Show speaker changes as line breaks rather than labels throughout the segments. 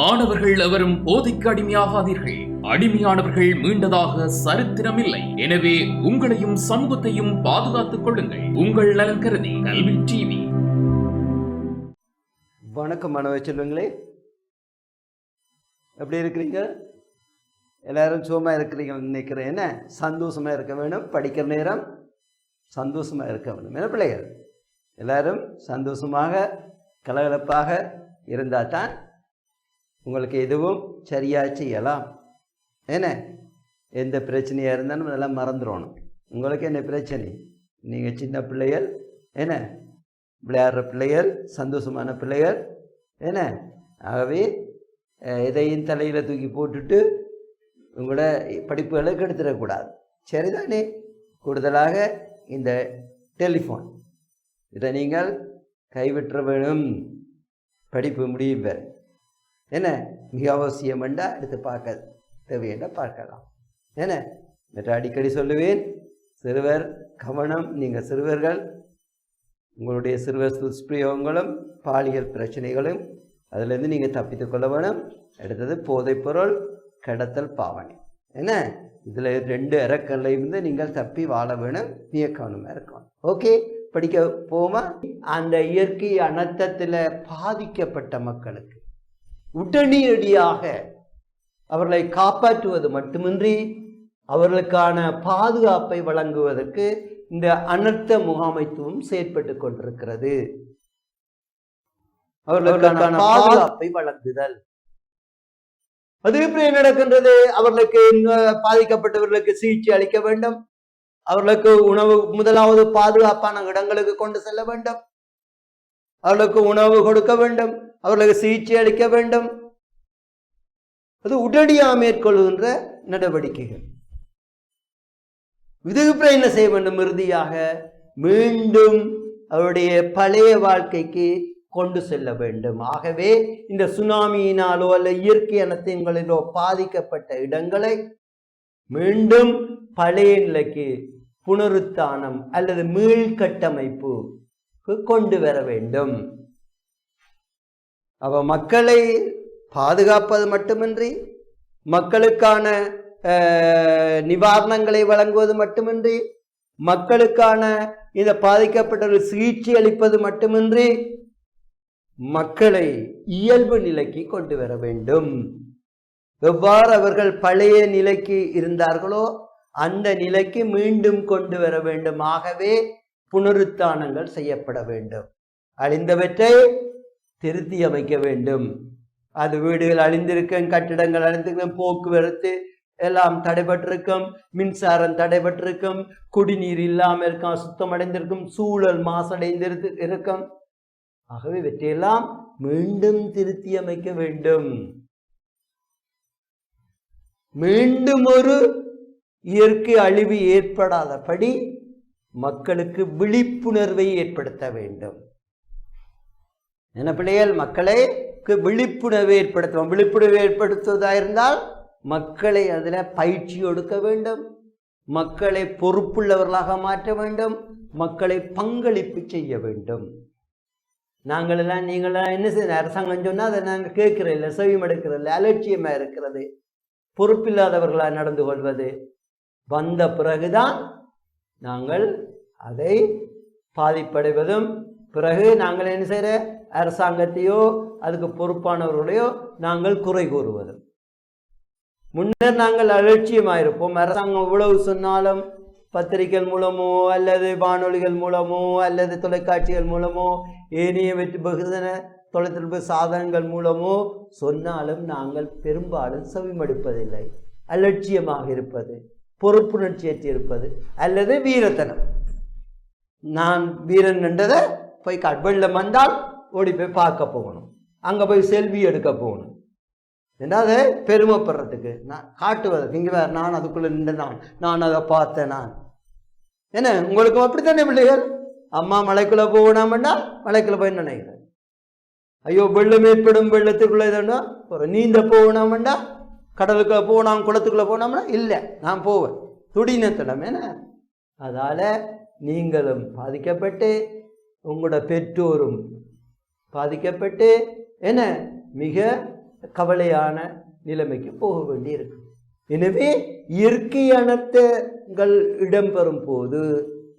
மாணவர்கள் எவரும் போதைக்கு அடிமையாகாதீர்கள். அடிமையானவர்கள் மீண்டதாக சரித்திரமில்லை. எனவே உங்களையும் சமூகத்தையும் பாதுகாத்துக் கொள்ளுங்கள். உங்கள் நலன் கருதி கல்வி டிவி.
வணக்கம் மாணவ செல்வங்களே. எப்படி இருக்கிறீங்க? எல்லாரும் சுகமாக இருக்கிறீங்கன்னு நினைக்கிறேன். என்ன? சந்தோஷமாக இருக்க வேணும் படிக்கிற நேரம் சந்தோஷமாக இருக்க வேணும் என்ன பிள்ளைகள்? எல்லாரும் சந்தோஷமாக கலகலப்பாக இருந்தால் தான் உங்களுக்கு எதுவும் சரியாக செய்யலாம். என்ன? எந்த பிரச்சனையாக இருந்தாலும் அதெல்லாம் மறந்துடணும். உங்களுக்கு என்ன பிரச்சனை? நீங்கள் சின்ன பிள்ளைகள். என்ன? விளையாடுற பிள்ளைகள் சந்தோஷமான பிள்ளைகள். என்ன? ஆகவே எதையும் தலையில் தூக்கி போட்டுட்டு உங்களோட படிப்புகளை கெடுத்துடக்கூடாது. சரிதானே? கூடுதலாக இந்த டெலிஃபோன். இதை நீங்கள் கைவிட்டுற வேணும். படிப்பு முடியும் பெற என்ன? மிக அவசியம் என்றால் எடுத்து பார்க்க தேவையென்ற பார்க்கலாம். என்ன? என்று அடிக்கடி சொல்லுவேன் சிறுவர் கவனம் நீங்கள் சிறுவர்கள் உங்களுடைய சிறுவர் துஷ்பிரயோகங்களும் பாலியல் பிரச்சனைகளும் அதிலிருந்து நீங்கள் தப்பித்துக் கொள்ள வேணும். அடுத்தது போதைப்பொருள் கடத்தல் பாவனை. என்ன? இதில் ரெண்டு இறக்கல்ல இருந்து நீங்கள் தப்பி வாழ வேணும். மிக இருக்கணும். ஓகே? படிக்க போமா? அந்த இயற்கை அனர்த்தத்தில் பாதிக்கப்பட்ட மக்களுக்கு உடனடியாக அவர்களை காப்பாற்றுவது மட்டுமின்றி அவர்களுக்கான பாதுகாப்பை வழங்குவதற்கு இந்த அனர்த்த முகாமைத்துவம் செயற்பட்டு கொண்டிருக்கிறது. அவர்களுக்கான பாதுகாப்பை வழங்குதல். அது எப்படி நடக்கின்றது. அவர்களுக்கு பாதிக்கப்பட்டவர்களுக்கு சிகிச்சை அளிக்க வேண்டும். அவர்களுக்கு உணவு முதலாவது பாதுகாப்பான இடங்களுக்கு கொண்டு செல்ல வேண்டும். அவர்களுக்கு உணவு கொடுக்க வேண்டும். அவர்களுக்கு சிகிச்சை அளிக்க வேண்டும். அது உடனடியாக மேற்கொள்கின்ற நடவடிக்கைகள். இதுக்குப்புறம் என்ன செய்ய வேண்டும்? இறுதியாக மீண்டும் அவருடைய பழைய வாழ்க்கைக்கு கொண்டு செல்ல வேண்டும். ஆகவே இந்த சுனாமியினாலோ அல்ல இயற்கை அனத்தின்களிலோ பாதிக்கப்பட்ட இடங்களை மீண்டும் பழைய நிலைக்கு புனருத்தானம் அல்லது மீள்கட்டமைப்பு கொண்டு வர வேண்டும். அவ மக்களை பாதுகாப்பது மட்டுமின்றி மக்களுக்கான நிவாரணங்களை வழங்குவது மட்டுமின்றி மக்களுக்கான இந்த பாதிக்கப்பட்டவர்கள் சிகிச்சை அளிப்பது மட்டுமின்றி மக்களை இயல்பு நிலைக்கு கொண்டு வர வேண்டும். எவ்வாறு அவர்கள் பழைய நிலைக்கு இருந்தார்களோ அந்த நிலைக்கு மீண்டும் கொண்டு வர வேண்டும் ஆகவே புனருத்தானங்கள் செய்யப்பட வேண்டும். அழிந்தவற்றை திருத்தி அமைக்க வேண்டும். அது வீடுகள் அழிந்திருக்கும் கட்டிடங்கள் அழிந்திருக்கும் போக்குவரத்து எல்லாம் தடைபட்டிருக்கும் மின்சாரம் தடைபட்டிருக்கும் குடிநீர் இல்லாமல் இருக்கும் சுத்தமடைந்திருக்கும் சூழல் மாசடைந்திருக்கு இருக்கும் ஆகவே இவற்றையெல்லாம் மீண்டும் திருத்தி அமைக்க வேண்டும். மீண்டும் ஒரு இயற்கை அழிவு ஏற்படாதபடி மக்களுக்கு விழிப்புணர்வை ஏற்படுத்த வேண்டும். என்ன பிள்ளைகள் விழிப்புணர்வு ஏற்படுத்துவோம். விழிப்புணர்வு ஏற்படுத்துவதாக இருந்தால் மக்களை அதில் பயிற்சி கொடுக்க வேண்டும். மக்களை பொறுப்புள்ளவர்களாக மாற்ற வேண்டும். மக்களை பங்களிப்பு செய்ய வேண்டும். நாங்களெல்லாம் நீங்களாம் என்ன செய்ய அரசாங்கம் சொன்னால் அதை நாங்கள் கேட்குறோம் இல்லை செவியம் எடுக்கிறதில்ல அலட்சியமாக இருக்கிறது. பொறுப்பில்லாதவர்களாக நடந்து கொள்வது. வந்த பிறகுதான் நாங்கள் அதை பாதிப்படைவதும். பிறகு நாங்கள் என்ன செய்கிற அரசாங்கத்தையோ அதுக்கு பொறுப்பானவர்களையோ நாங்கள் குறை கூறுவது. முன்னர் நாங்கள் அலட்சியமாக இருப்போம் அரசாங்கம் இவ்வளவு சொன்னாலும் பத்திரிகைகள் மூலமோ அல்லது வானொலிகள் மூலமோ அல்லது தொலைக்காட்சிகள் மூலமோ ஏனைய வெற்றி பகுதன தொலைத்தொடர்பு சாதனங்கள் மூலமோ சொன்னாலும் நாங்கள் பெரும்பாலும் செவிமடுப்பதில்லை. அலட்சியமாக இருப்பது பொறுப்புணர்ச்சியற்று இருப்பது அல்லது வீரத்தனம். நான் வீரன் என்றதை போய் காட் வெள்ளம் வந்தால் ஓடி போய் பார்க்க போகணும். அங்கே போய் செல்வி எடுக்க போகணும். என்னது பெருமைப்படுறதுக்கு நான் காட்டுவதற்கு இங்கே வேறு நான் அதுக்குள்ளே நின்று நான் நான் அதை பார்த்தேன் நான். என்ன உங்களுக்கு அப்படித்தானே பிள்ளைகள்? அம்மா மலைக்குள்ளே போகணாமண்டா மலைக்குள்ளே போய் நினைக்கிறேன்? ஐயோ வெள்ளம் ஏற்படும் வெள்ளத்துக்குள்ளே இதுன்னா ஒரு நீந்த போகணாமண்டா கடலுக்குள்ளே போகணும் குளத்துக்குள்ளே போனோம்னா இல்லை நான் போவேன். துடினத்திடம் என்ன? அதால் நீங்களும் பாதிக்கப்பட்டு உங்களோட பெற்றோரும் பாதிக்கப்பட்டு என்ன? மிக கவலையான நிலைமைக்கு போக வேண்டியிருக்கு. எனவே இயற்கை அனர்த்தங்கள் இடம்பெறும் போது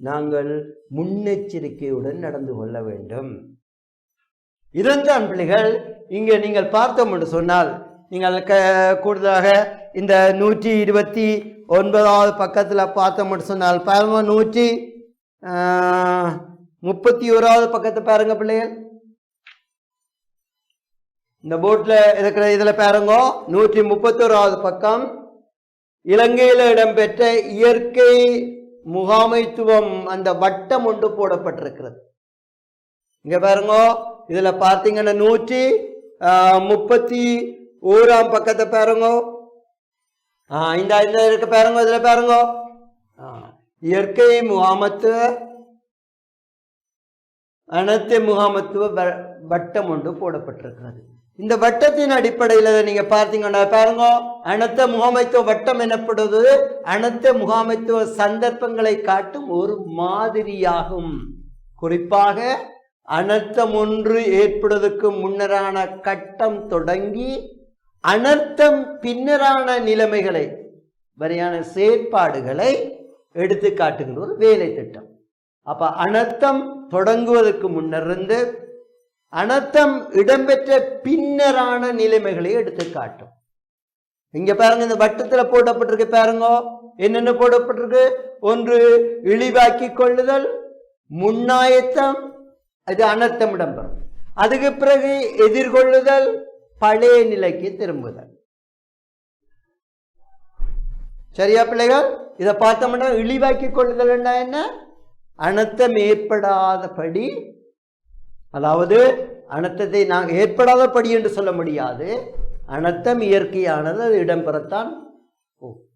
நாங்கள் முன்னெச்சரிக்கையுடன் நடந்து கொள்ள வேண்டும். இதன்தான் பிள்ளைகள் இங்கே நீங்கள் பார்த்தோம் என்று சொன்னால் நீங்கள் க கூடுதலாக இந்த நூற்றி இருபத்தி ஒன்பதாவது பக்கத்தில் பார்த்தோம் என்று சொன்னால் பாருங்க நூற்றி முப்பத்தி ஓராவது பக்கத்தை பாருங்க பிள்ளைகள். இந்த போட்ல இருக்கிற இதுல பாருங்கோ நூற்றி முப்பத்தோராவது பக்கம். இலங்கையில் இடம்பெற்ற இயற்கை முகாமைத்துவம் அந்த வட்டம் ஒன்று போடப்பட்டிருக்கிறது. இங்க பாருங்க இதுல பார்த்தீங்கன்னா நூற்றி ஆஹ், முப்பத்தி ஓராம் பக்கத்தை பாருங்கோ. ஆ, இந்த இந்த இருக்க பாருங்க இதுல பாருங்கோ. இயற்கை முகாமத்துவ அனைத்து முகாமத்துவ வட்டம் ஒன்று போடப்பட்டிருக்கிறது. இந்த வட்டத்தின் அடிப்படையில் நீங்கள் பார்த்தீங்கன்னா பாருங்க அனைத்த முகாமைத்துவ வட்டம் எனப்படுவது அனைத்த முகாமைத்துவ சந்தர்ப்பங்களை காட்டும் ஒரு மாதிரியாகும். குறிப்பாக அனர்த்தம் ஒன்று ஏற்படுவதற்கு முன்னரான கட்டம் தொடங்கி அனர்த்தம் பின்னரான நிலைமைகளை வரையான செயற்பாடுகளை எடுத்து காட்டுகிற ஒரு வேலை திட்டம் அப்ப அனர்த்தம் தொடங்குவதற்கு முன்னிருந்து அனர்த்தம் இடம்பெற்ற பின்னரான நிலைமைகளை எடுத்து காட்டும். இங்க பாருங்க இந்த வட்டத்துல போடப்பட்டிருக்கு பாருங்க. என்னென்ன போடப்பட்டிருக்கு? ஒன்று இழிவாக்கி கொள்ளுதல். முன்னாயத்தம் அது அனர்த்தம் இடம்பெறும். அதுக்கு பிறகு எதிர்கொள்ளுதல் பழைய நிலைக்கு திரும்புதல். சரியா பிள்ளைகள்? இதை பார்த்தோம்னா இழிவாக்கி கொள்ளுதல் என்ன? அனர்த்தம் ஏற்படாதபடி அதாவது அனர்த்தத்தை நாங்கள் ஏற்படாதபடி என்று சொல்ல முடியாது. அனர்த்தம் இயற்கையானது அது இடம்பெறத்தான் போகும்.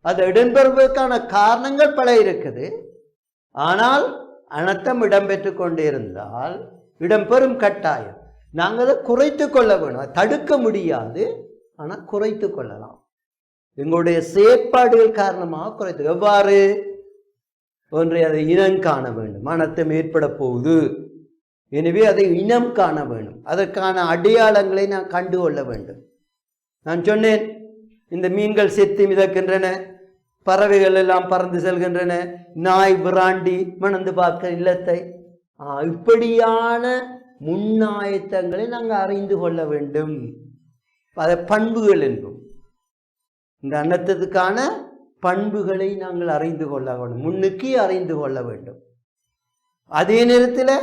அது இடம்பெறுவதற்கான காரணங்கள் பல இருக்குது. ஆனால் அனர்த்தம் இடம்பெற்று கொண்டே இருந்தால் இடம்பெறும் கட்டாயம். நாங்கள் அதை குறைத்து கொள்ள வேணும். அதை தடுக்க முடியாது. ஆனால் குறைத்து கொள்ளலாம். எங்களுடைய செயற்பாடுகள் காரணமாக குறைத்து. எவ்வாறு? ஒன்றை அதை இனம் காண வேண்டும். அனர்த்தம் ஏற்பட போகுது. எனவே அதை இனம் காண வேண்டும். அதற்கான அடையாளங்களை நான் கண்டு கொள்ள வேண்டும். நான் சொன்னேன் இந்த மீன்கள் செத்து மிதக்கின்றன பறவைகள் எல்லாம் பறந்து செல்கின்றன நாய் விராண்டி மணந்து பார்க்க இல்லத்தை. இப்படியான முன்னாயத்தங்களை நாங்கள் அறிந்து கொள்ள வேண்டும். அதை பண்புகள் என்போம். இந்த அன்னத்துக்கான பண்புகளை நாங்கள் அறிந்து கொள்ள வேண்டும். முன்னுக்கு அறிந்து கொள்ள வேண்டும். அதே நேரத்தில்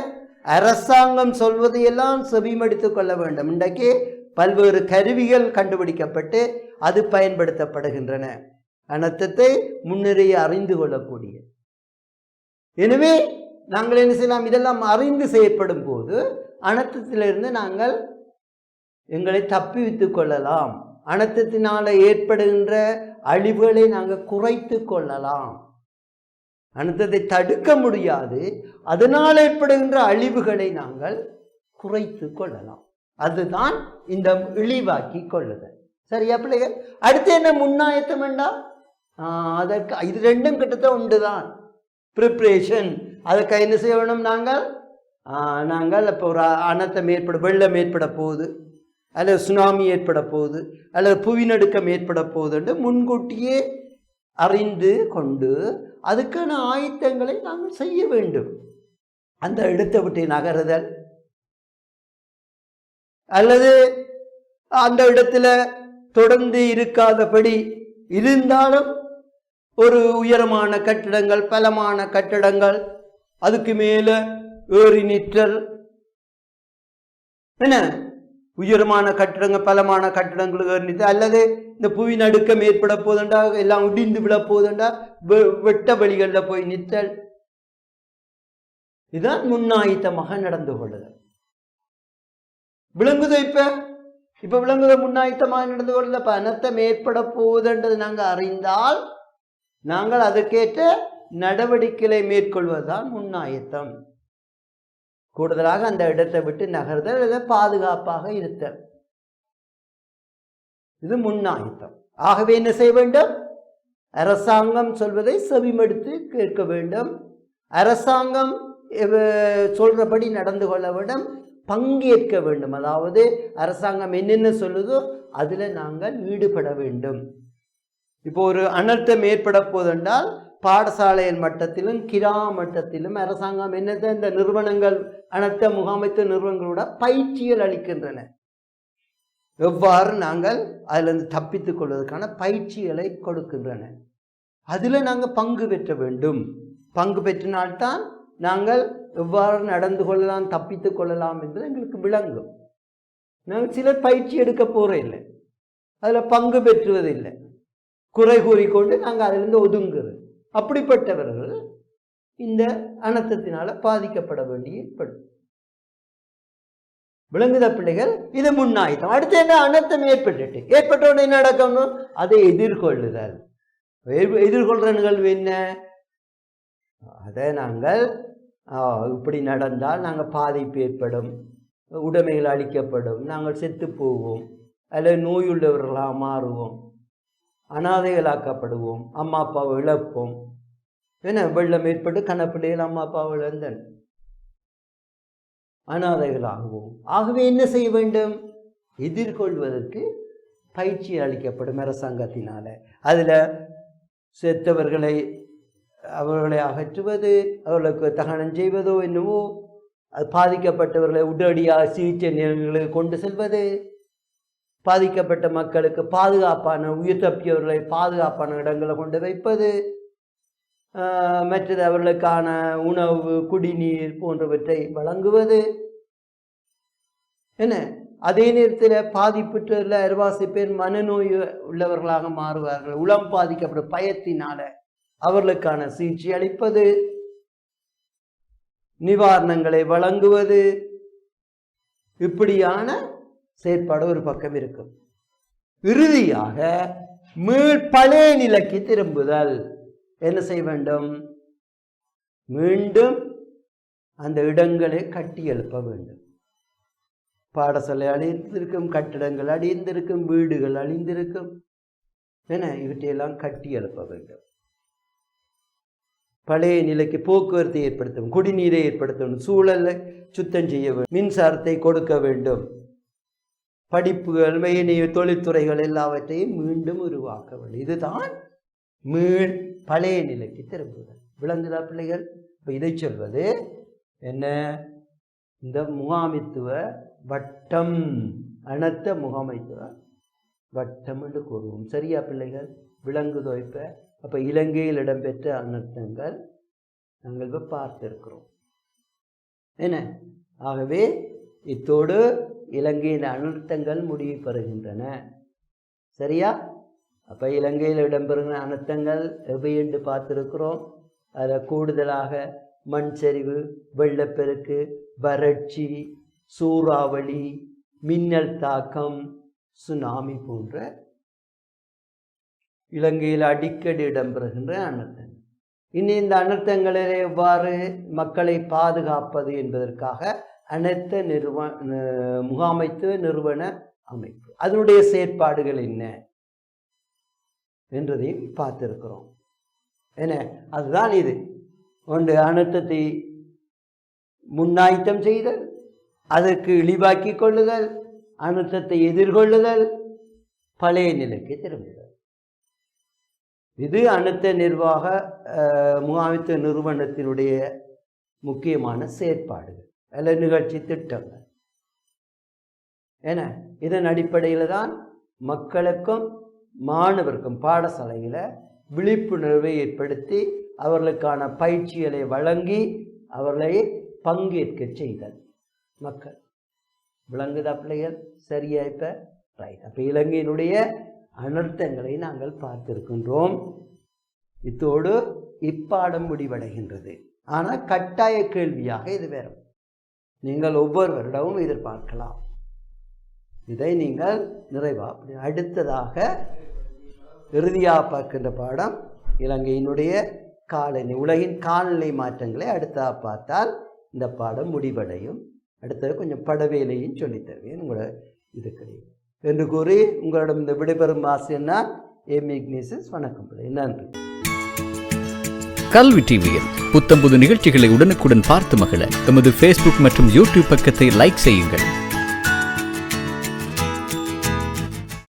அரசாங்கம் சொல்வதையெல்லாம் செவிமடித்து கொள்ள வேண்டும். இன்றைக்கு பல்வேறு கருவிகள் கண்டுபிடிக்கப்பட்டு அது பயன்படுத்தப்படுகின்றன. அனர்த்தத்தை முன்னரே அறிந்து கொள்ளக்கூடிய எனவே நாங்கள் என்ன செய்யலாம்? இதெல்லாம் அறிந்து செய்யப்படும் போது அனர்த்தத்திலிருந்து நாங்கள் எங்களை தப்பிவித்துக் கொள்ளலாம். அனர்த்தத்தினால் ஏற்படுகின்ற அழிவுகளை நாங்கள் குறைத்து கொள்ளலாம். அனர்த்தத்தை தடுக்க முடியாது. அதனால் ஏற்படுகின்ற அழிவுகளை நாங்கள் குறைத்து கொள்ளலாம். அதுதான் இந்த இழிவாக்கி கொள்ளுதல். சரியா பிள்ளைகள்? அடுத்து என்ன முன்னாயத்தம் வேண்டாம் அதற்கு இது ரெண்டும் கிட்டத்தட்ட உண்டு தான் ப்ரிப்ரேஷன் அதுக்கு என்ன செய்யணும் நாங்கள்? நாங்கள் இப்போ ஒரு அனர்த்தம் ஏற்பட வெள்ளம் ஏற்பட போகுது. அல்லது சுனாமி ஏற்பட போகுது. அல்லது புவிநடுக்கம் ஏற்பட போகுதுன்ட்டு முன்கூட்டியே அறிந்து கொண்டு அதுக்கான ஆயத்தங்களை நாங்கள் செய்ய வேண்டும். அந்த இடத்தை விட்டு நகருதல். அல்லது அந்த இடத்துல தொடர்ந்து இருக்காதபடி இருந்தாலும் ஒரு உயரமான கட்டிடங்கள் பலமான கட்டிடங்கள் அதுக்கு மேலே ஏறி நிற்றல். என்ன? உயரமான கட்டிடங்கள் பலமான கட்டிடங்கள் ஏறி நிற்றல் அல்லது இந்த புவி நடுக்கம் ஏற்பட போதுண்டா? எல்லாம் இடிந்து விழ போதண்டா? வெ- வெட்ட வழிகளில் போய் நிற்றல் இதுதான் முன்னாயுத்தமாக நடந்து கொள்ளுதல். விளங்குதோ இப்ப? இப்ப விளங்குத முன்னாயுத்தமாக நடந்து கொள்ளுதல்? அப்ப அனர்த்தம் ஏற்பட போகுதுன்றது நாங்கள் அறிந்தால் நாங்கள் அதற்கேற்ற நடவடிக்கைகளை மேற்கொள்வதுதான் முன்னாயத்தம். கூடுதலாக அந்த இடத்தை விட்டு நகர்தல் பாதுகாப்பாக இருத்தல். இது முன்னாயத்தம். ஆகவே என்ன செய்ய வேண்டும்? அரசாங்கம் சொல்வதை செவிமடுத்து கேட்க வேண்டும். அரசாங்கம் எவ- சொல்றபடி நடந்து கொள்ள வேண்டும். பங்கேற்க வேண்டும். அதாவது அரசாங்கம் என்னென்ன சொல்லுதோ அதில் நாங்கள் ஈடுபட வேண்டும். இப்போ ஒரு அனர்த்தம் ஏற்பட போதென்றால் பாடசாலையின் மட்டத்திலும் கிரா மட்டத்திலும் அரசாங்கம் என்னது? இந்த நிறுவனங்கள் அனர்த்த முகாமைத்துவ நிறுவனங்களோட பயிற்சிகள் அளிக்கின்றன. எவ்வாறு நாங்கள் அதிலிருந்து தப்பித்துக் கொள்வதற்கான பயிற்சிகளை கொடுக்கின்றன. அதில் நாங்கள் பங்கு பெற்ற வேண்டும். பங்கு பெற்றினால்தான் நாங்கள் எவ்வாறு நடந்து கொள்ளலாம் தப்பித்துக் கொள்ளலாம் என்பது எங்களுக்கு விளங்கும். நாங்கள் சிலர் பயிற்சி எடுக்க போகிற இல்லை அதில் பங்கு பெற்றுவதில்லை. குறை கூறிக்கொண்டு நாங்கள் அதிலிருந்து ஒதுங்குறது. அப்படிப்பட்டவர்கள் இந்த அனர்த்தத்தினால் பாதிக்கப்பட வேண்டிய ஏற்படும் விளங்குத பிள்ளைகள் இது முன்னாயுத்தம் அடுத்து என்ன? அனர்த்தம் ஏற்பட்டுட்டு. ஏற்பட்ட உடனே என்ன நடக்கணும் அதை எதிர்கொள்ளுதல். எதிர்கொள்கிற நிகழ்வு என்ன? அதை நாங்கள் இப்படி நடந்தால் நாங்கள் பாதிப்பு ஏற்படும். உடைமைகள் அழிக்கப்படும். நாங்கள் செத்து போவோம் அல்லது நோயுள்ளவர்களாக மாறுவோம். அனாதைகளாக்கப்படுவோம். அம்மா அப்பாவை இழப்போம். என்ன? வெள்ளம் ஏற்பட்டு கணப்பிள்ளைகள் அம்மா அப்பாவை இழந்தன் அனாதைகளாகுவோம். ஆகவே என்ன செய்ய வேண்டும்? எதிர்கொள்வதற்கு பயிற்சி அளிக்கப்படும் அரசாங்கத்தினால. அதில் செத்தவர்களை அவர்களை அகற்றுவது அவர்களுக்கு தகனம் செய்வதோ என்னவோ அது பாதிக்கப்பட்டவர்களை உடனடியாக சிகிச்சை நிலையங்களுக்கு கொண்டு செல்வது பாதிக்கப்பட்ட மக்களுக்கு பாதுகாப்பான உயிர் தப்பியவர்களை பாதுகாப்பான இடங்களை கொண்டு வைப்பது மற்றது அவர்களுக்கான உணவு குடிநீர் போன்றவற்றை வழங்குவது. என்ன? அதே நேரத்தில் பாதிப்புற்றுள்ள அருவாசி பேர் மனநோய் உள்ளவர்களாக மாறுவார்கள். உளம் பாதிக்கப்படும் பயத்தினால அவர்களுக்கான சிகிச்சை அளிப்பது. நிவாரணங்களை வழங்குவது. இப்படியான செயற்பாடு ஒரு பக்கம் இருக்கும். இறுதியாக மீள் பழைய நிலைக்கு திரும்புதல். என்ன செய்ய வேண்டும்? மீண்டும் அந்த இடங்களை கட்டி எழுப்ப வேண்டும். பாடசாலை அழிந்திருக்கும் கட்டிடங்கள் அழிந்திருக்கும் வீடுகள் அழிந்திருக்கும் என இவற்றையெல்லாம் கட்டி எழுப்ப வேண்டும். பழைய நிலைக்கு போக்குவரத்தை ஏற்படுத்தும் குடிநீரை ஏற்படுத்தணும் சூழலை சுத்தம் செய்ய வேண்டும் மின்சாரத்தை கொடுக்க வேண்டும். படிப்புகள் மெய்நிய தொழில்துறைகள் எல்லாவற்றையும் மீண்டும் உருவாக்க வேண்டும். இதுதான் மீள் பழைய நிலைக்கு திரும்புதல் விளங்குதா பிள்ளைகள். இப்போ இதை சொல்வது என்ன? இந்த முகாமித்துவ வட்டம் அனர்த்த முகாமைத்துவ வட்டம் என்று கூறுவோம். சரியா பிள்ளைகள்? விளங்குதோ இப்போ? அப்போ இலங்கையில் இடம்பெற்ற அனர்த்தங்கள் நாங்கள் இப்போ பார்த்திருக்கிறோம். என்ன? ஆகவே இத்தோடு இலங்கையின் அனர்த்தங்கள் முடிவு பெறுகின்றன. சரியா? அப்போ இலங்கையில் இடம்பெறுகிற அனர்த்தங்கள் எவையென்று என்று பார்த்துருக்கிறோம். அதில் கூடுதலாக மண் சரிவு வெள்ளப்பெருக்கு வறட்சி சூறாவளி மின்னல் தாக்கம் சுனாமி போன்ற இலங்கையில் அடிக்கடி இடம்பெறுகின்ற அனர்த்தங்கள். இனி இந்த அனர்த்தங்களை எவ்வாறு மக்களை பாதுகாப்பது என்பதற்காக அனைத்த நிறுவ முகாமைத்துவ நிறுவன அமைப்பு. அதனுடைய செயற்பாடுகள் என்ன? என்றதையும் பார்த்துருக்கிறோம். என்ன? அதுதான் இது. ஒன்று அனர்த்தத்தை முன்னாய்த்தம் செய்தல் அதற்கு இழிவாக்கி கொள்ளுதல் அனர்த்தத்தை எதிர்கொள்ளுதல் பழைய நிலைக்கு திரும்புதல். இது அனர்த்த நிர்வாக முகாமித்துவ நிறுவனத்தினுடைய முக்கியமான செயற்பாடுகள் அல்ல நிகழ்ச்சி திட்டங்கள். என இதன் அடிப்படையில் தான் மக்களுக்கும் மாணவருக்கும் பாடசாலையில் விழிப்புணர்வை ஏற்படுத்தி அவர்களுக்கான பயிற்சிகளை வழங்கி அவர்களை பங்கேற்க செய்தல். மக்கள் விளங்குதா பிள்ளைகள்? சரியா இப்போ? ரைட் அப்போ இலங்கையினுடைய அனர்த்தங்களை நாங்கள் பார்த்திருக்கின்றோம். இத்தோடு இப்பாடம் முடிவடைகின்றது. ஆனால் கட்டாய கேள்வியாக இது வேறும் நீங்கள் ஒவ்வொரு வருடமும் எதிர்பார்க்கலாம். இதை நீங்கள் நிறைவாக அடுத்ததாக இறுதியாக பார்க்கின்ற பாடம் இலங்கையினுடைய காலநிலை உலகின் காலநிலை மாற்றங்களை அடுத்ததாக பார்த்தால் இந்த பாடம் முடிவடையும். அடுத்தது கொஞ்சம் படவேலையும் சொல்லித் தருவேன் உங்களோட இது கிடையாது என்று கூறி உங்களிடம் இந்த விடைபெறும் ஆசிரியர் நான் ஏம் இக்னேசஸ் வணக்கம் நன்றி.
கல்வி டிவியில் புத்தம்புது நிகழ்ச்சிகளை உடனுக்குடன் பார்த்து மகிழ. எமது ஃபேஸ்புக் மற்றும் யூடியூப் பக்கத்தை லைக் செய்யுங்கள்.